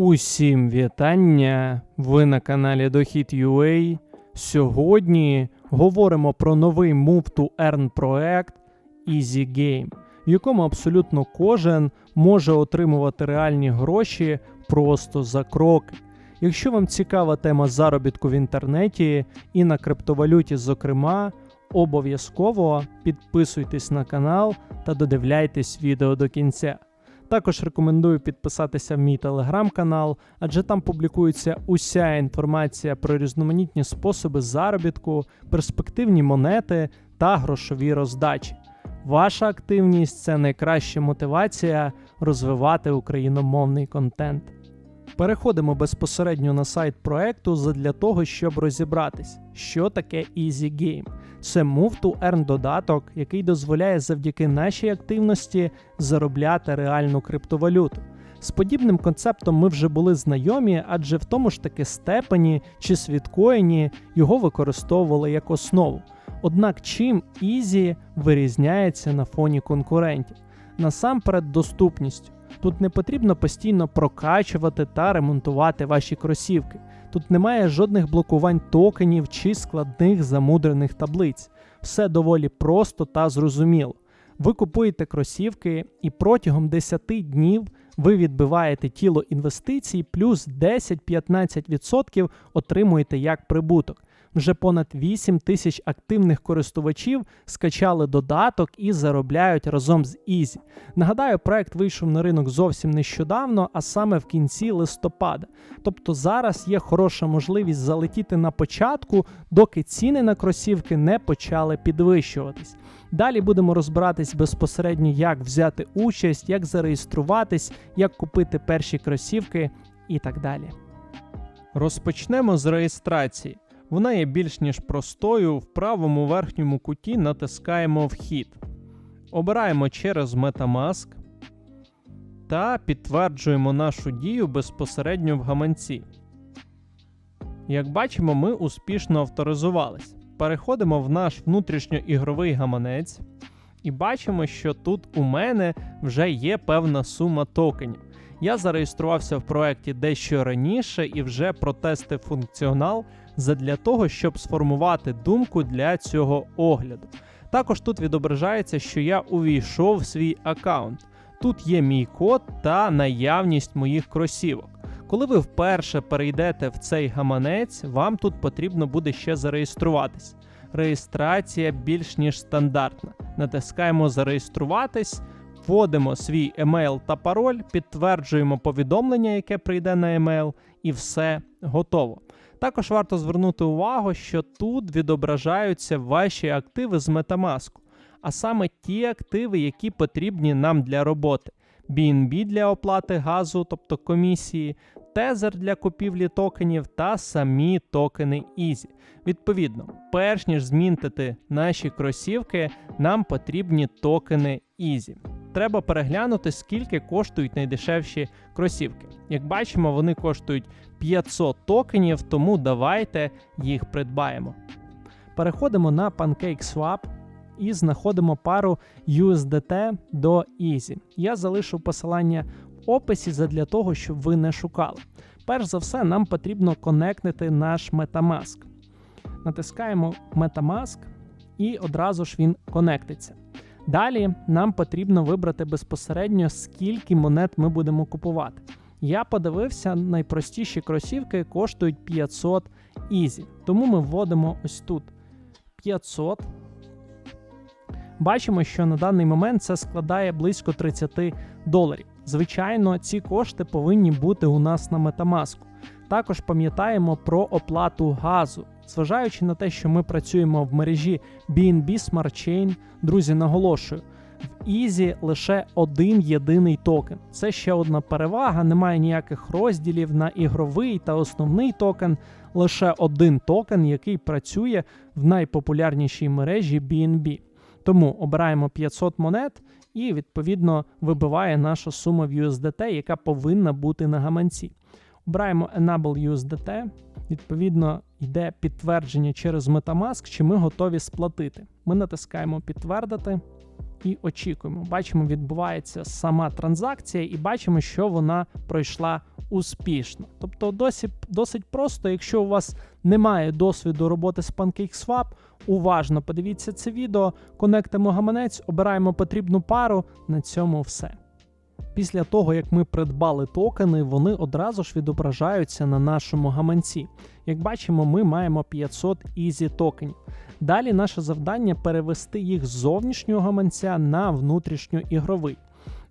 Усім вітання! Ви на каналі Дохід.ua. Сьогодні говоримо про новий Move to Earn проект Easy Game, в якому абсолютно кожен може отримувати реальні гроші просто за кроки. Якщо вам цікава тема заробітку в інтернеті і на криптовалюті, зокрема, обов'язково підписуйтесь на канал та додивляйтесь відео до кінця. Також рекомендую підписатися в мій телеграм-канал, адже там публікується уся інформація про різноманітні способи заробітку, перспективні монети та грошові роздачі. Ваша активність це найкраща мотивація розвивати україномовний контент. Переходимо безпосередньо на сайт проекту задля того, щоб розібратись, що таке Easy Game. Це Move to Earn додаток, який дозволяє завдяки нашій активності заробляти реальну криптовалюту. З подібним концептом ми вже були знайомі, адже в тому ж таки степені чи світкоїні його використовували як основу. Однак чим Easy вирізняється на фоні конкурентів? Насамперед доступністю. Тут не потрібно постійно прокачувати та ремонтувати ваші кросівки. Тут немає жодних блокувань токенів чи складних замудрених таблиць. Все доволі просто та зрозуміло. Ви купуєте кросівки, і протягом 10 днів ви відбиваєте тіло інвестицій, плюс 10-15% отримуєте як прибуток. Вже понад 8 тисяч активних користувачів скачали додаток і заробляють разом з Easy. Нагадаю, проект вийшов на ринок зовсім нещодавно, а саме в кінці листопада. Тобто зараз є хороша можливість залетіти на початку, доки ціни на кросівки не почали підвищуватись. Далі будемо розбиратись безпосередньо, як взяти участь, як зареєструватись, як купити перші кросівки і так далі. Розпочнемо з реєстрації. Вона є більш ніж простою. В правому верхньому куті натискаємо Вхід. Обираємо через Metamask та підтверджуємо нашу дію безпосередньо в гаманці. Як бачимо, ми успішно авторизувались. Переходимо в наш внутрішньоігровий гаманець і бачимо, що тут у мене вже є певна сума токенів. Я зареєструвався в проєкті дещо раніше і вже протестив функціонал задля того, щоб сформувати думку для цього огляду. Також тут відображається, що я увійшов в свій аккаунт. Тут є мій код та наявність моїх кросівок. Коли ви вперше перейдете в цей гаманець, вам тут потрібно буде ще зареєструватись. Реєстрація більш ніж стандартна. Натискаємо Зареєструватись, вводимо свій емейл та пароль, підтверджуємо повідомлення, яке прийде на емейл, і все готово. Також варто звернути увагу, що тут відображаються ваші активи з Metamask, а саме ті активи, які потрібні нам для роботи. BNB для оплати газу, тобто комісії, тезер для купівлі токенів та самі токени Easy. Відповідно, перш ніж змінтити наші кросівки, нам потрібні токени Easy. Треба переглянути, скільки коштують найдешевші кросівки. Як бачимо, вони коштують 500 токенів, тому давайте їх придбаємо. Переходимо на PancakeSwap і знаходимо пару USDT до Easy. Я залишу посилання в описі задля того, щоб ви не шукали. Перш за все, нам потрібно конектити наш Metamask. Натискаємо Metamask і одразу ж він конектиться. Далі нам потрібно вибрати безпосередньо, скільки монет ми будемо купувати. Я подивився, найпростіші кросівки коштують 500 Easy. Тому ми вводимо ось тут 500. Бачимо, що на даний момент це складає близько 30 доларів. Звичайно, ці кошти повинні бути у нас на Metamask. Також пам'ятаємо про оплату газу. Зважаючи на те, що ми працюємо в мережі BNB Smart Chain, друзі, наголошую, в Easy лише один єдиний токен. Це ще одна перевага, немає ніяких розділів на ігровий та основний токен, лише один токен, який працює в найпопулярнішій мережі BNB. Тому обираємо 500 монет і, відповідно, вибиває наша сума в USDT, яка повинна бути на гаманці. Обираємо Enable USDT. Відповідно, йде підтвердження через Metamask, чи ми готові сплатити. Ми натискаємо підтвердити і очікуємо. Бачимо, відбувається сама транзакція, і бачимо, що вона пройшла успішно. Тобто, досить, досить просто, якщо у вас немає досвіду роботи з PancakeSwap, уважно подивіться це відео, конектимо гаманець, обираємо потрібну пару. На цьому все. Після того, як ми придбали токени, вони одразу ж відображаються на нашому гаманці. Як бачимо, ми маємо 500 Easy токенів. Далі наше завдання перевести їх з зовнішнього гаманця на внутрішньоігровий.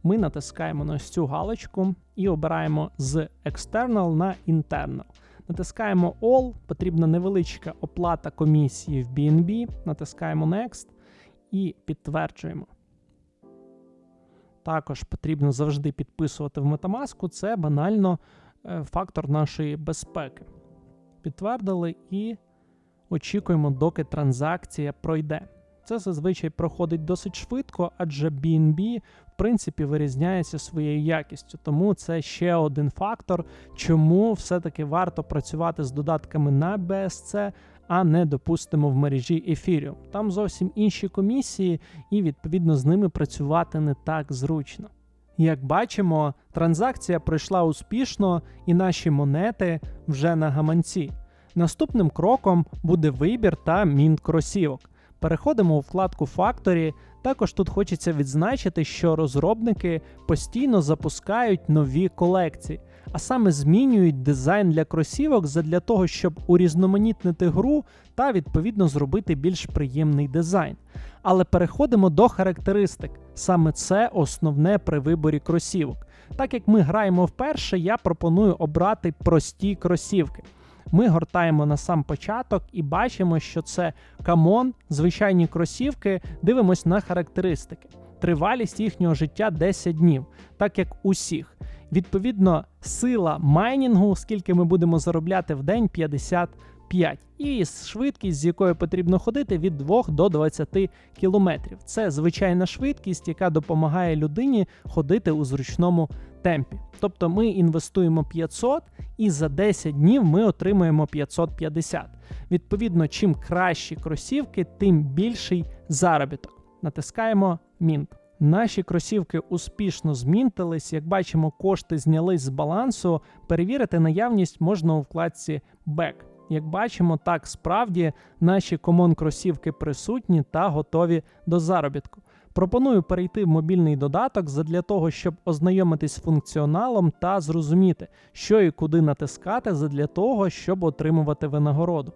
Ми натискаємо на ось цю галочку і обираємо з External на Internal. Натискаємо All, потрібна невеличка оплата комісії в BNB, натискаємо Next і підтверджуємо. Також потрібно завжди підписувати в Metamask, це банально е, фактор нашої безпеки. Підтвердили і очікуємо, доки транзакція пройде. Це зазвичай проходить досить швидко, адже BNB в принципі вирізняється своєю якістю. Тому це ще один фактор, чому все-таки варто працювати з додатками на BSC, а не допустимо в мережі Ethereum. Там зовсім інші комісії, і відповідно з ними працювати не так зручно. Як бачимо, транзакція пройшла успішно, і наші монети вже на гаманці. Наступним кроком буде вибір та мінт кросівок. Переходимо у вкладку Factory. Також тут хочеться відзначити, що розробники постійно запускають нові колекції, а саме змінюють дизайн для кросівок задля того, щоб урізноманітнити гру та відповідно зробити більш приємний дизайн. Але переходимо до характеристик. Саме це основне при виборі кросівок. Так як ми граємо вперше, я пропоную обрати прості кросівки. Ми гортаємо на сам початок і бачимо, що це камон, звичайні кросівки. Дивимось на характеристики. Тривалість їхнього життя 10 днів, так як усіх. Відповідно, сила майнінгу, скільки ми будемо заробляти в день 55. І швидкість, з якою потрібно ходити, від 2 до 20 км. Це звичайна швидкість, яка допомагає людині ходити у зручному темпі. Тобто ми інвестуємо 500 і за 10 днів ми отримуємо 550. Відповідно, чим кращі кросівки, тим більший заробіток. Натискаємо Mint. Наші кросівки успішно змінтились. Як бачимо, кошти знялись з балансу. Перевірити наявність можна у вкладці Back. Як бачимо, так справді наші комон кросівки присутні та готові до заробітку. Пропоную перейти в мобільний додаток задля того, щоб ознайомитись з функціоналом та зрозуміти, що і куди натискати задля того, щоб отримувати винагороду.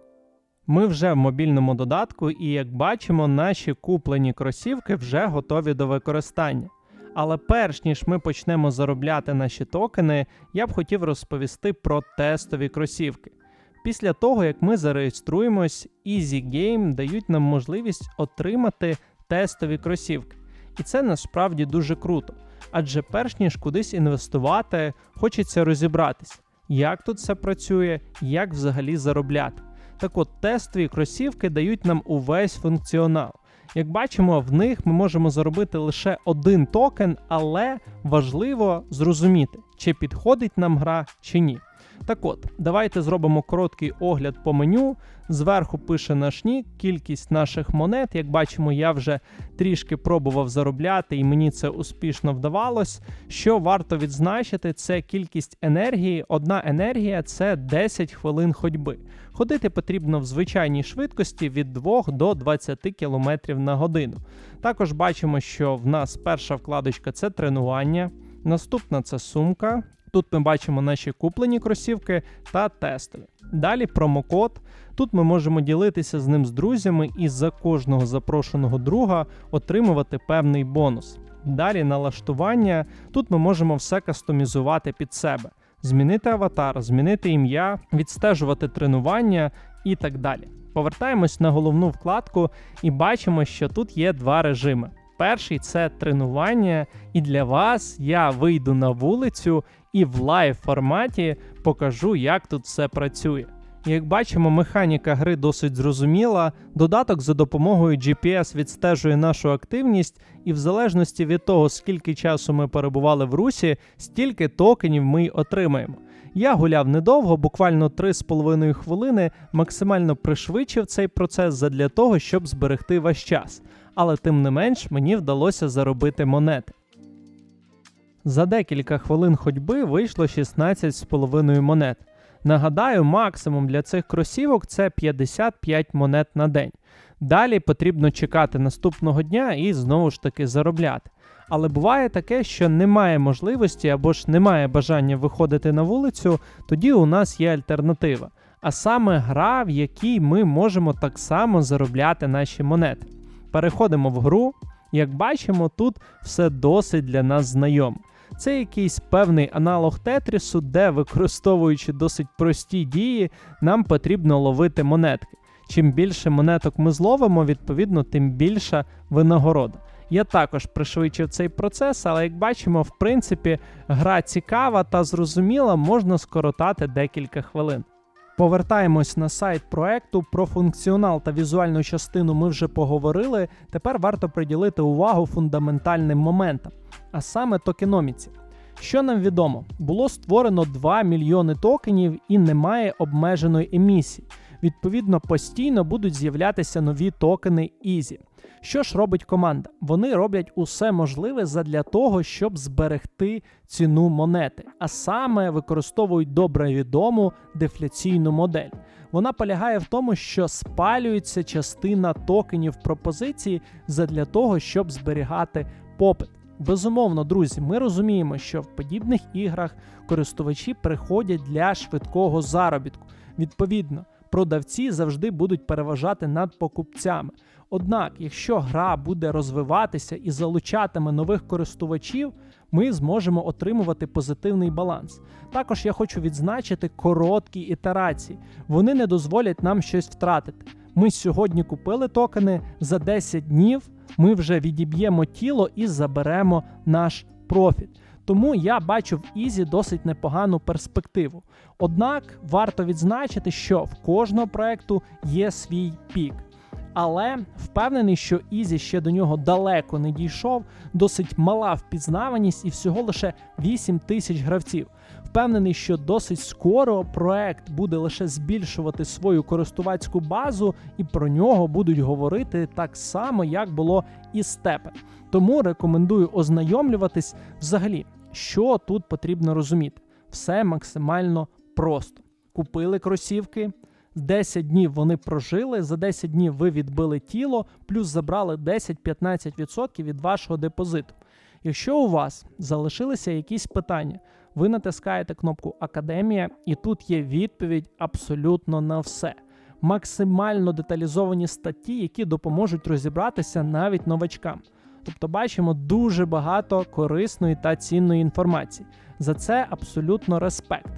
Ми вже в мобільному додатку, і як бачимо, наші куплені кросівки вже готові до використання. Але перш ніж ми почнемо заробляти наші токени, я б хотів розповісти про тестові кросівки. Після того, як ми зареєструємось, Easy Game дають нам можливість отримати тестові кросівки. І це насправді дуже круто. Адже перш ніж кудись інвестувати, хочеться розібратись, як тут все працює, як взагалі заробляти. Так от, тестові кросівки дають нам увесь функціонал. Як бачимо, в них ми можемо заробити лише один токен, але важливо зрозуміти, чи підходить нам гра чи ні. Так от, давайте зробимо короткий огляд по меню. Зверху пише наш нік, кількість наших монет. Як бачимо, я вже трішки пробував заробляти, і мені це успішно вдавалось. Що варто відзначити, це кількість енергії. Одна енергія це 10 хвилин ходьби. Ходити потрібно в звичайній швидкості від 2 до 20 км на годину. Також бачимо, що в нас перша вкладочка це тренування, наступна це сумка. Тут ми бачимо наші куплені кросівки та тестові. Далі промокод. Тут ми можемо ділитися з ним з друзями і за кожного запрошеного друга отримувати певний бонус. Далі налаштування. Тут ми можемо все кастомізувати під себе, змінити аватар, змінити ім'я, відстежувати тренування і так далі. Повертаємось на головну вкладку і бачимо, що тут є два режими. Перший це тренування, і для вас я вийду на вулицю і в лайв форматі покажу, як тут все працює. Як бачимо, механіка гри досить зрозуміла. Додаток за допомогою GPS відстежує нашу активність, і в залежності від того, скільки часу ми перебували в русі, стільки токенів ми й отримаємо. Я гуляв недовго, буквально 3,5 хвилини, максимально пришвидшив цей процес задля того, щоб зберегти ваш час. Але тим не менш мені вдалося заробити монети. За декілька хвилин ходьби вийшло 16,5 монет. Нагадаю, максимум для цих кросівок це 55 монет на день. Далі потрібно чекати наступного дня і знову ж таки заробляти. Але буває таке, що немає можливості або ж немає бажання виходити на вулицю, тоді у нас є альтернатива. А саме гра, в якій ми можемо так само заробляти наші монети. Переходимо в гру. Як бачимо, тут все досить для нас знайомо. Це якийсь певний аналог Тетрісу, де, використовуючи досить прості дії, нам потрібно ловити монетки. Чим більше монеток ми зловимо, відповідно, тим більша винагорода. Я також пришвидшив цей процес, але як бачимо, в принципі, гра цікава та зрозуміла, можна скоротати декілька хвилин. Повертаємось на сайт проекту. Про функціонал та візуальну частину ми вже поговорили. Тепер варто приділити увагу фундаментальним моментам, а саме токеноміці. Що нам відомо, було створено 2 мільйони токенів і немає обмеженої емісії. Відповідно, постійно будуть з'являтися нові токени Easy. Що ж робить команда? Вони роблять усе можливе задля того, щоб зберегти ціну монети, а саме використовують добре відому дефляційну модель. Вона полягає в тому, що спалюється частина токенів пропозиції задля того, щоб зберігати попит. Безумовно, друзі, ми розуміємо, що в подібних іграх користувачі приходять для швидкого заробітку. Відповідно, продавці завжди будуть переважати над покупцями. Однак, якщо гра буде розвиватися і залучатиме нових користувачів, ми зможемо отримувати позитивний баланс. Також я хочу відзначити короткі ітерації. Вони не дозволять нам щось втратити. Ми сьогодні купили токени за 10 днів. Ми вже відіб'ємо тіло і заберемо наш профіт. Тому я бачу в Ізі досить непогану перспективу. Однак варто відзначити, що в кожного проекту є свій пік. Але впевнений, що Ізі ще до нього далеко не дійшов, досить мала впізнаваність і всього лише 8 тисяч гравців. Впевнений, що досить скоро проект буде лише збільшувати свою користувацьку базу, і про нього будуть говорити так само, як було і Степе. Тому рекомендую ознайомлюватись взагалі, що тут потрібно розуміти. Все максимально просто. Купили кросівки. 10 днів вони прожили, за 10 днів ви відбили тіло, плюс забрали 10-15% від вашого депозиту. Якщо у вас залишилися якісь питання, ви натискаєте кнопку Академія, і тут є відповідь абсолютно на все. Максимально деталізовані статті, які допоможуть розібратися навіть новачкам. Тобто бачимо дуже багато корисної та цінної інформації. За це абсолютно респект.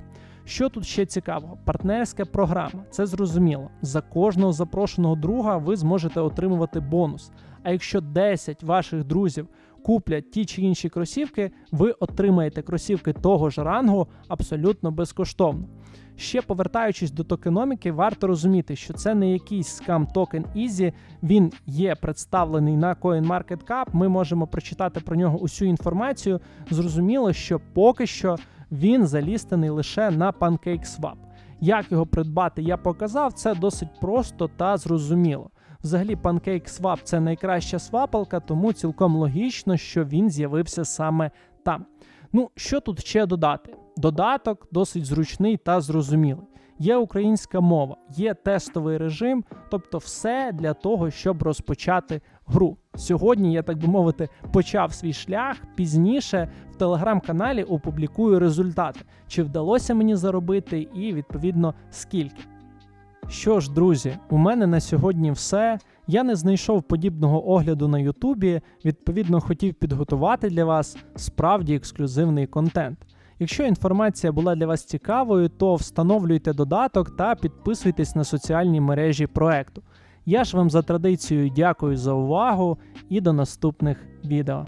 Що тут ще цікавого? Партнерська програма. Це зрозуміло. За кожного запрошеного друга ви зможете отримувати бонус. А якщо 10 ваших друзів куплять ті чи інші кросівки, ви отримаєте кросівки того ж рангу абсолютно безкоштовно. Ще повертаючись до токеноміки, варто розуміти, що це не якийсь скам токен Easy, він є представлений на CoinMarketCap, Ми можемо прочитати про нього усю інформацію. Зрозуміло, що поки що він залістений лише на PancakeSwap. Як його придбати, я показав, це досить просто та зрозуміло. Взагалі, PancakeSwap – це найкраща свапалка, тому цілком логічно, що він з'явився саме там. Ну, що тут ще додати? Додаток досить зручний та зрозумілий. Є українська мова, є тестовий режим, тобто все для того, щоб розпочати гру. Сьогодні я, так би мовити, почав свій шлях. Пізніше в телеграм-каналі опублікую результати, чи вдалося мені заробити, і відповідно скільки. Що ж, друзі, у мене на сьогодні все. Я не знайшов подібного огляду на Ютубі, відповідно, хотів підготувати для вас справді ексклюзивний контент. Якщо інформація була для вас цікавою, то встановлюйте додаток та підписуйтесь на соціальні мережі проекту. Я ж вам за традицією дякую за увагу і до наступних відео.